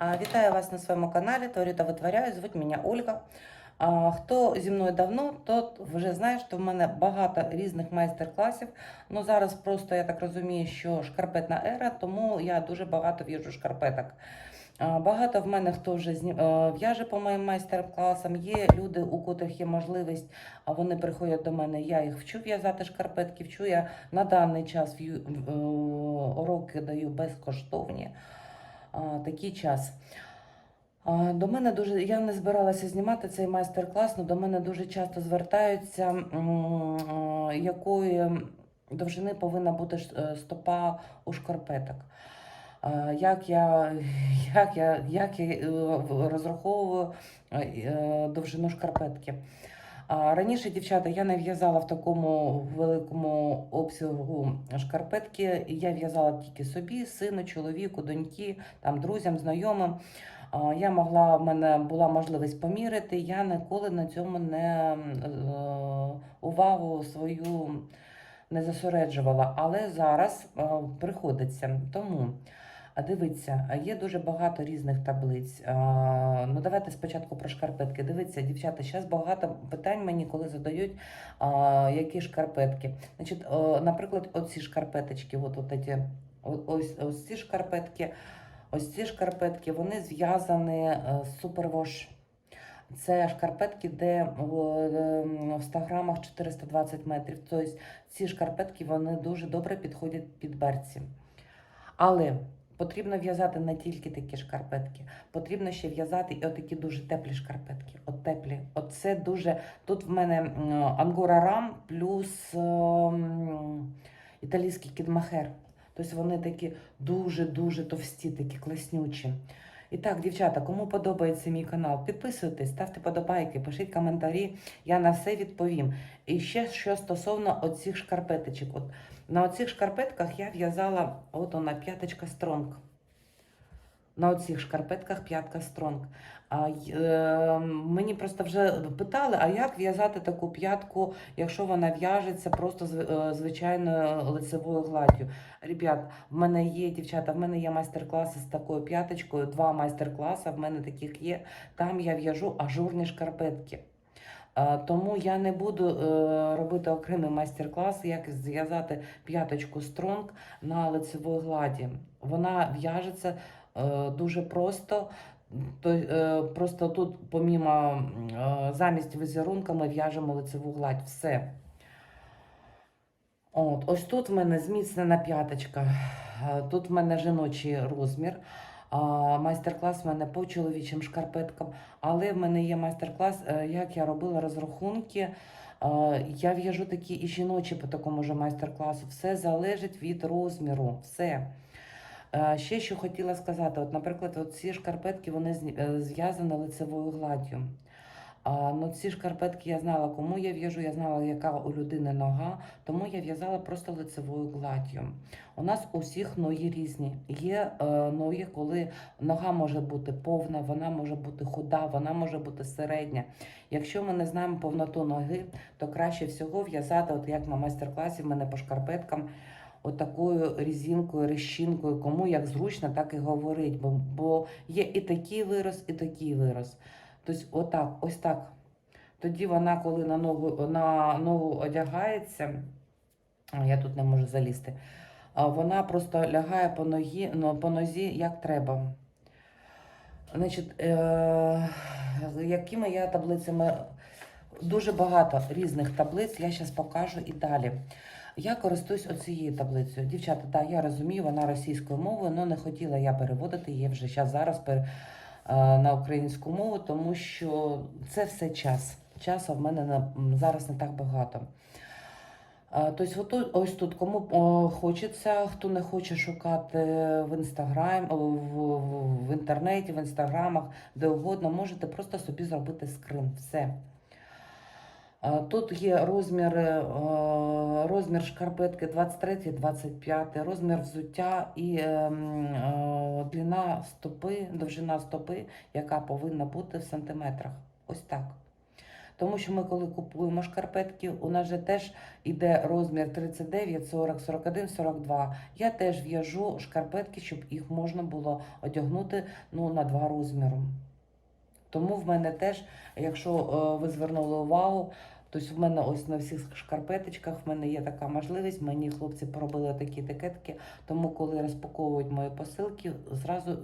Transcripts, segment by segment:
Вітаю вас на своєму каналі Творю та витворяю. Звуть мене Ольга. Хто зі мною давно, тот вже знає, що в мене багато різних майстер-класів. Ну зараз просто я так розумію, що шкарпетна ера, тому я дуже багато в'їжджу шкарпеток. Багато в мене хто вже в'яже по моїм майстер-класам. Є люди, у котрих є можливість, а вони приходять до мене. Я їх вчу в'язати шкарпетки. Вчу я на даний час е, уроки даю безкоштовні. Такий час. До мене дуже я не збиралася знімати цей майстер-клас, але до мене дуже часто звертаються, якої довжини повинна бути е, стопа у шкарпеток. Як я, як я, як я е, розраховую е, довжину шкарпетки. Раніше, дівчата, я не в'язала в такому великому обсягу шкарпетки. Я в'язала тільки собі, сину, чоловіку, доньки, там, друзям, знайомим. Я могла, в мене була можливість поміряти. Я ніколи на цьому не е, увагу свою не зосереджувала. Але зараз е, приходиться. Тому дивіться, є дуже багато різних таблиць. Ну давайте спочатку про шкарпетки. Дивіться, дівчата, зараз багато питань мені, коли задають, які шкарпетки. Значить, наприклад, оці шкарпеточки, от, от о- ось, ось ці шкарпетки, ось ці шкарпетки, вони зв'язані е, з супервош. Це шкарпетки, де в 100 грамах 420 метрів. Тобто ці шкарпетки вони дуже добре підходять під берці. Але потрібно в'язати не тільки такі шкарпетки, потрібно ще в'язати і отакі дуже теплі шкарпетки. От теплі. От це дуже. Тут в мене ангора рам плюс ем, італійський кідмахер. Тобто вони такі дуже-дуже товсті, такі класнючі. І так, дівчата, кому подобається мій канал, підписуйтесь, ставте подобайки, пишіть коментарі, я на все відповім. І ще що стосовно оцих шкарпеточок. От на оцих шкарпетках я в'язала от вона п'яточка стронг. На оцих шкарпетках п'ятка стронг. А, е, мені просто вже питали, а як в'язати таку п'ятку, якщо вона в'яжеться просто е, звичайною лицевою гладдю. Ребят, в мене є дівчата, в мене є майстер-класи з такою п'яточкою, два майстер-класи, в мене таких є. Там я в'яжу ажурні шкарпетки. Е, Тому я не буду е, робити окремий майстер-клас, як зв'язати п'яточку стронг на лицевій гладі. Вона в'яжеться е, дуже просто. То, просто тут, помімо замість візерунка, ми в'яжемо лицеву гладь. Все. От, ось тут в мене зміцнена п'яточка. Тут в мене жіночий розмір. Майстер-клас в мене по чоловічим шкарпеткам. Але в мене є майстер-клас, е, як я робила розрахунки. Е, Я в'яжу такі і жіночі по такому ж майстер-класу. Все залежить від розміру. Все. Е, Ще що хотіла сказати: от, наприклад, от ці шкарпетки вони зв'язані лицевою гладдю. А, ну, ці шкарпетки я знала, кому я в'яжу, я знала, яка у людини нога, тому я в'язала просто лицевою гладдю. У нас у всіх ноги різні. Є е, ноги, коли нога може бути повна, вона може бути худа, вона може бути середня. Якщо ми не знаємо повноту ноги, то краще всього в'язати, от як на майстер-класі в мене по шкарпеткам, отакою різинкою, решінкою, кому як зручно, так і говорить. Бо, бо є і такий вираз, і такий вираз. Тобто, отак, ось так. Тоді вона, коли на ногу, на ногу одягається, я тут не можу залізти, вона просто лягає по, ногі, ну, по нозі, як треба. Значить, е, якими я таблицями? Дуже багато різних таблиць, я зараз покажу і далі. Я користуюсь оцією таблицею. Дівчата, да, я розумію, вона російською мовою, але не хотіла я переводити її вже зараз зараз на українську мову, тому що це все час. Часу в мене на, зараз не так багато. Е, Тобто, ось тут кому хочеться, хто не хоче шукати в інстаграм, в, в інтернеті, в інстаграмах, де угодно, можете просто собі зробити скрин. Все. Е, Тут є розміри, е, розмір шкарпетки 23-25, розмір взуття і е, м, е, длина стопи, довжина стопи, яка повинна бути в сантиметрах. Ось так. Тому що ми, коли купуємо шкарпетки, у нас же теж іде розмір 39, 40, 41, 42. Я теж в'яжу шкарпетки, щоб їх можна було одягнути ну, на два розміри. Тому в мене теж, якщо е, ви звернули увагу, Тобто в мене ось на всіх шкарпеточках в мене є така можливість. Мені хлопці поробили такі етикетки, тому коли розпаковують мої посилки, зразу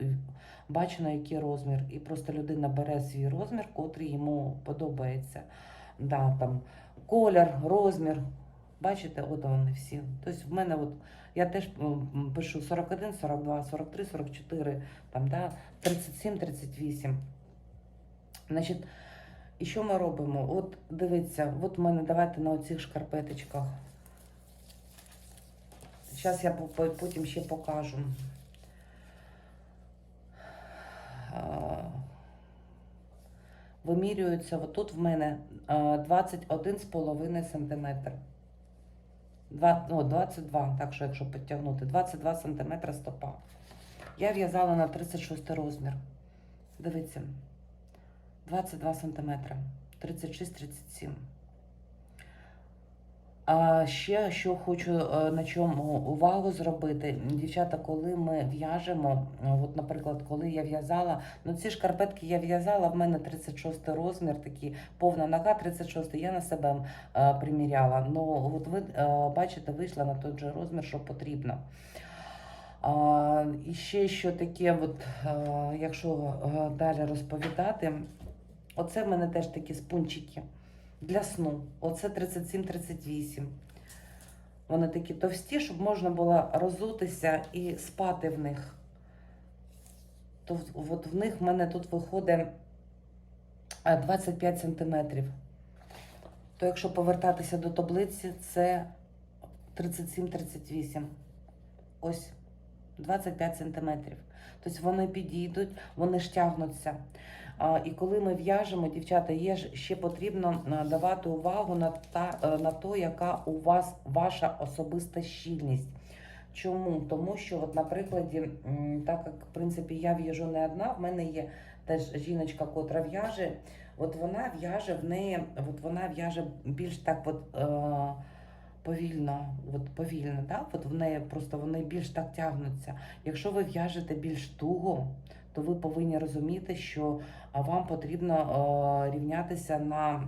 бачу на який розмір. І просто людина бере свій розмір, котрий йому подобається. Да, там, колір, розмір. Бачите, от вони всі. Тобто в мене от, я теж пишу 41, 42, 43, 44, там, да, 37, 38. Значить, і що ми робимо? От дивіться, от в мене давайте на оцих шкарпеточках. Зараз я по- по- потім ще покажу. Вимірюється, отут в мене 21,5 см. Ну, 22, так що якщо підтягнути, 22 см стопа. Я в'язала на 36 розмір. Дивіться. 22 сантиметри, 36-37. А ще що хочу е, на чому увагу зробити, дівчата, коли ми в'яжемо, от, наприклад, коли я в'язала, ну ці шкарпетки я в'язала, в мене 36 розмір, такі повна нога, 36, я на себе е, приміряла. Ну, от ви е, бачите, вийшла на той же розмір, що потрібно. А, і ще що таке, от, е, якщо е, далі розповідати, Оце в мене теж такі спунчики для сну. Оце 37-38. Вони такі товсті, щоб можна було розутися і спати в них. То от в них в мене тут виходить е, 25 сантиметрів. То якщо повертатися до таблиці, це 37-38. Ось 25 сантиметрів. Тобто вони підійдуть, вони ж тягнуться. І коли ми в'яжемо, дівчата, є ж ще потрібно давати увагу на та е, на то, яка у вас ваша особиста щільність. Чому? Тому що, от, на так як в принципі я в'яжу не одна, в мене є теж жіночка, котра в'яже. От вона в'яже в неї, от вона в'яже більш так, от. Е, Повільно, от повільно, так? От в неї просто вони більш так тягнуться. Якщо ви в'яжете більш туго, то ви повинні розуміти, що вам потрібно рівнятися на.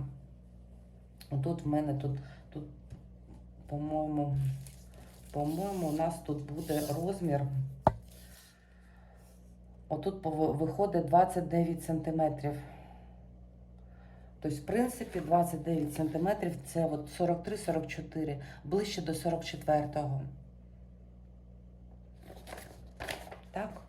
Тут в мене тут, тут по-моєму, по-моєму, у нас тут буде розмір. Отут виходить 29 сантиметрів. Тобто, в принципі, 29 сантиметрів це от 43-44, ближче до 44-го. Так.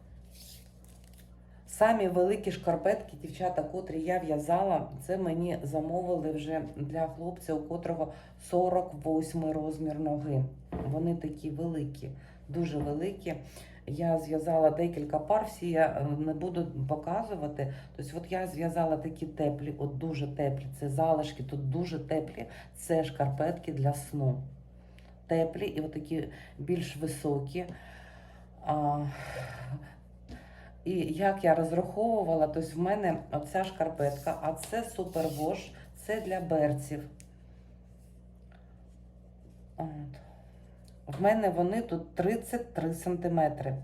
Самі великі шкарпетки, дівчата, котрі я в'язала, це мені замовили вже для хлопця, у котрого 48 розмір ноги. Вони такі великі, дуже великі. Я зв'язала декілька пар, всі я е, не буду показувати. Тобто, от я зв'язала такі теплі, от дуже теплі. Це залишки, тут дуже теплі. Це шкарпетки для сну. Теплі і отакі більш високі. А, і як я розраховувала, тобто в мене оця шкарпетка, а це супервош, це для берців. От. В мене вони тут 33 сантиметри.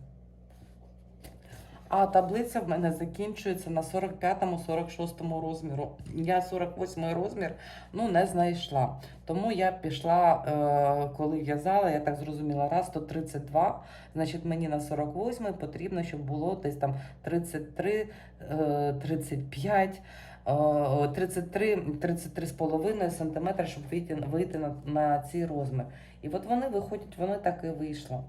А таблиця в мене закінчується на 45-46 розміру. Я 48 розмір ну, не знайшла. Тому я пішла, е, коли в'язала, я так зрозуміла, раз то 32, значить мені на 48 потрібно, щоб було десь там 33, е, 35, е, 33, 33 з половиною сантиметри, щоб вийти на, на цей розмір. І от вони виходять, вони так і вийшло.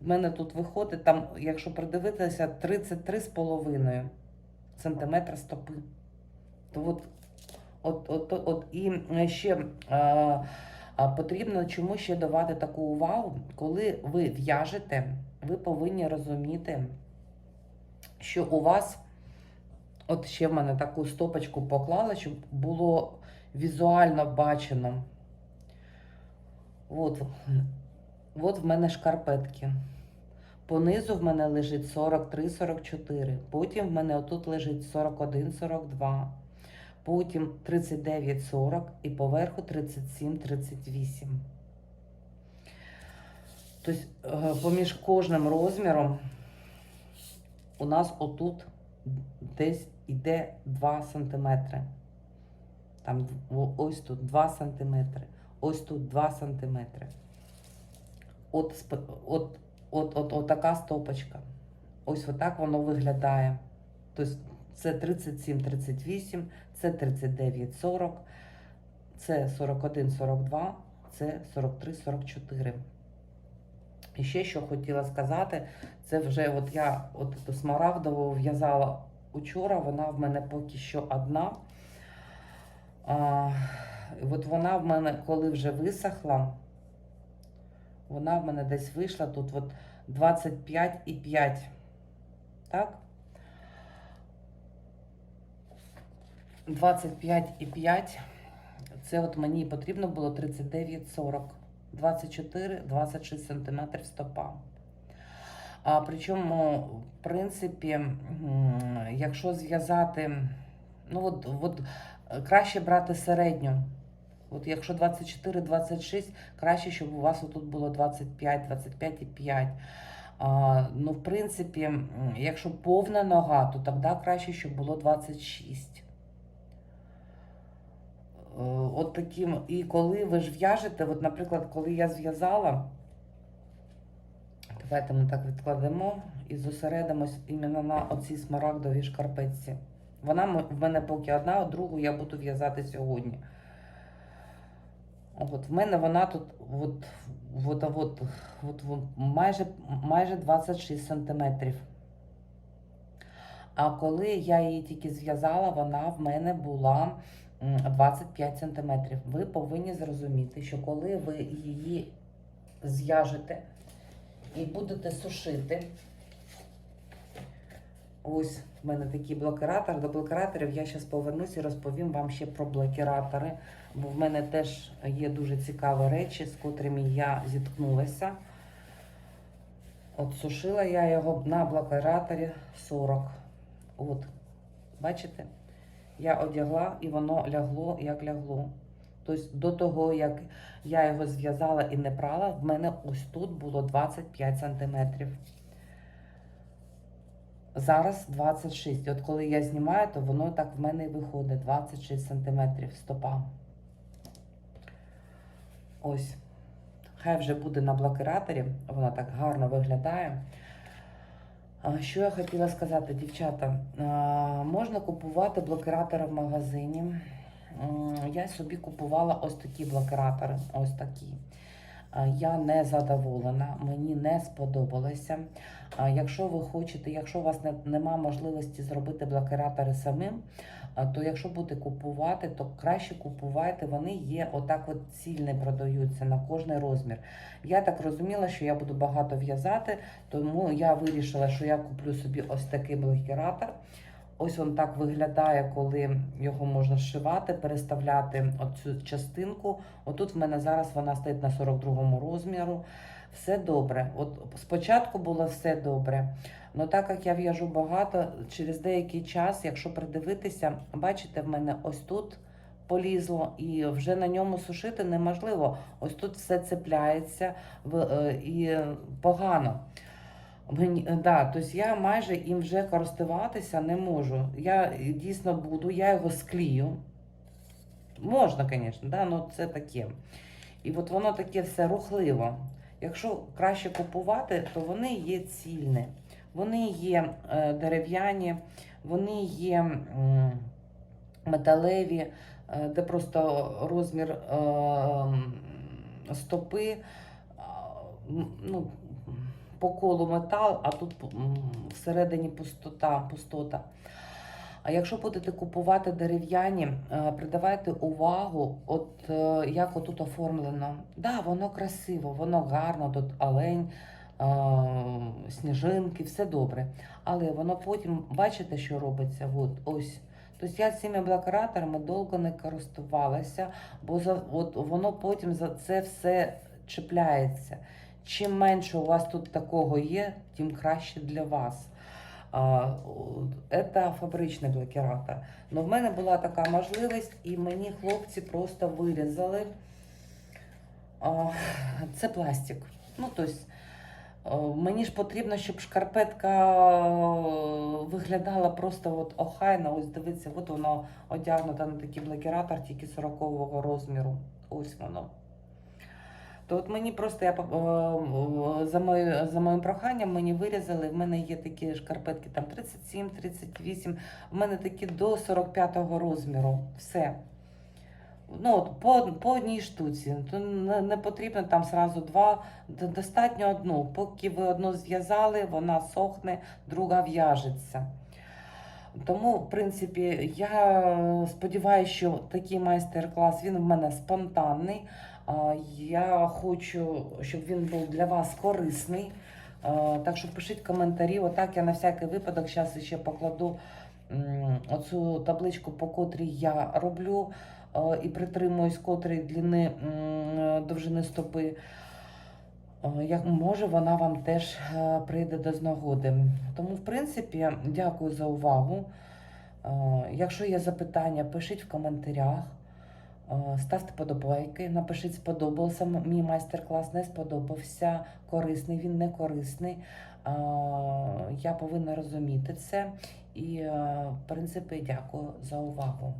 В мене тут виходить, там, якщо придивитися, 33 з половиною сантиметра стопи. То от, от, от, от, і ще а, потрібно чому ще давати таку увагу, коли ви в'яжете, ви повинні розуміти, що у вас, от ще в мене таку стопочку поклала, щоб було візуально бачено. От, от в мене шкарпетки. Понизу в мене лежить 43-44. Потім в мене отут лежить 41-42. потім 39,40 і поверху 37,38. Тобто е, поміж кожним розміром у нас отут десь йде 2 см. Там ось тут 2 см, ось тут 2 см. От, от, от, от, от така стопочка. Ось отак воно виглядає. Тобто це 37-38, це 39-40, це 41-42, це 43-44. І ще що хотіла сказати, це вже от я от смарагдову в'язала учора, вона в мене поки що одна. А, от вона в мене, коли вже висохла, вона в мене десь вийшла тут от 25,5. Так? 25,5. Це от мені потрібно було 39,40. 24-26 см стопа. А причому, в принципі, якщо зв'язати, ну от, от е, краще брати середню. От якщо 24-26, краще, щоб у вас тут було 25, 25,5. А, ну, в принципі, якщо повна нога, то тоді краще, щоб було 26. Е, От таким, і коли ви ж в'яжете, от, наприклад, коли я зв'язала, давайте ми так відкладемо і зосередимось іменно на оцій смарагдовій шкарпетці. Вона в мене поки одна, а другу я буду в'язати сьогодні. От в мене вона тут от, от, от, от, от, майже, майже 26 сантиметрів. А коли я її тільки зв'язала, вона в мене була 25 сантиметрів. Ви повинні зрозуміти, що коли ви її зв'яжете і будете сушити, ось в мене такий блокиратор. До блокираторів я зараз повернуся і розповім вам ще про блокіратори, бо в мене теж є дуже цікаві речі, з котрими я зіткнулася. От сушила я його на блокираторі 40. От, бачите? Я одягла і воно лягло, як лягло. Тобто до того, як я його зв'язала і не прала, в мене ось тут було 25 сантиметрів. Зараз 26. От коли я знімаю, то воно так в мене і виходить 26 сантиметрів стопа. Ось. Хай вже буде на блокираторі, воно так гарно виглядає. Що я хотіла сказати, дівчата? Можна купувати блокиратори в магазині. Я собі купувала ось такі блокиратори. Ось такі. А, Я не задоволена, мені не сподобалося. Якщо ви хочете, якщо у вас не, нема можливості зробити блокиратори самим, то якщо будете купувати, то краще купувайте. Вони є отак от цільні продаються на кожний розмір. Я так розуміла, що я буду багато в'язати, тому я вирішила, що я куплю собі ось такий блокіратор. Ось він так виглядає, коли його можна зшивати, переставляти оцю частинку. Отут в мене зараз вона стоїть на 42 розміру. Все добре. От спочатку було все добре. але так як я в'яжу багато, через деякий час, якщо придивитися, бачите, в мене ось тут полізло, і вже на ньому сушити неможливо. Ось тут все цепляється е, і погано. Мені, е, да, тобто я майже їм вже користуватися не можу. Я дійсно буду, я його склію. Можна, звісно, да, але це таке. І от воно таке все рухливо. Якщо краще купувати, то вони є цільні. Вони є е, дерев'яні, вони є м, металеві, е, де просто розмір е, стопи, м, ну, по колу метал, а тут всередині пустота, пустота. А якщо будете купувати дерев'яні, е, придавайте увагу, от е, як отут оформлено. Да, воно красиво, воно гарно, тут олень, е, сніжинки, все добре. Але воно потім, бачите, що робиться? От, ось. Тобто я цими блокираторами довго не користувалася, бо за, от, воно потім за це все чіпляється. Чим менше у вас тут такого є, тим краще для вас. Це фабричний блокіратор. Ну, в мене була така можливість, і мені хлопці просто вирізали. Це пластик. Ну, тобто, мені ж потрібно, щоб шкарпетка виглядала просто от охайно. Ось дивіться, от воно одягнуто на такий блокіратор тільки 40-го розміру. Ось воно. То от мені просто я е, за, мою, за моїм проханням мені вирізали. В мене є такі шкарпетки там 37, 38, в мене такі до 45-го розміру. Все. Ну, от, по, по одній штуці. То не, не потрібно там зразу два. Достатньо одну. Поки ви одну зв'язали, вона сохне, друга в'яжеться. Тому, в принципі, я сподіваюся, що такий майстер-клас він в мене спонтанний. Я хочу, щоб він був для вас корисний. Так що пишіть коментарі. Отак я на всякий випадок зараз ще покладу оцю табличку, по котрій я роблю і притримуюсь котрої длини довжини стопи. Як може, вона вам теж е, прийде до знагоди. Тому, в принципі, дякую за увагу. Якщо є запитання, пишіть в коментарях, ставте подобайки, напишіть, сподобався мій майстер-клас, не сподобався, корисний, він не корисний. Е, Я повинна розуміти це. І, е, в принципі, дякую за увагу.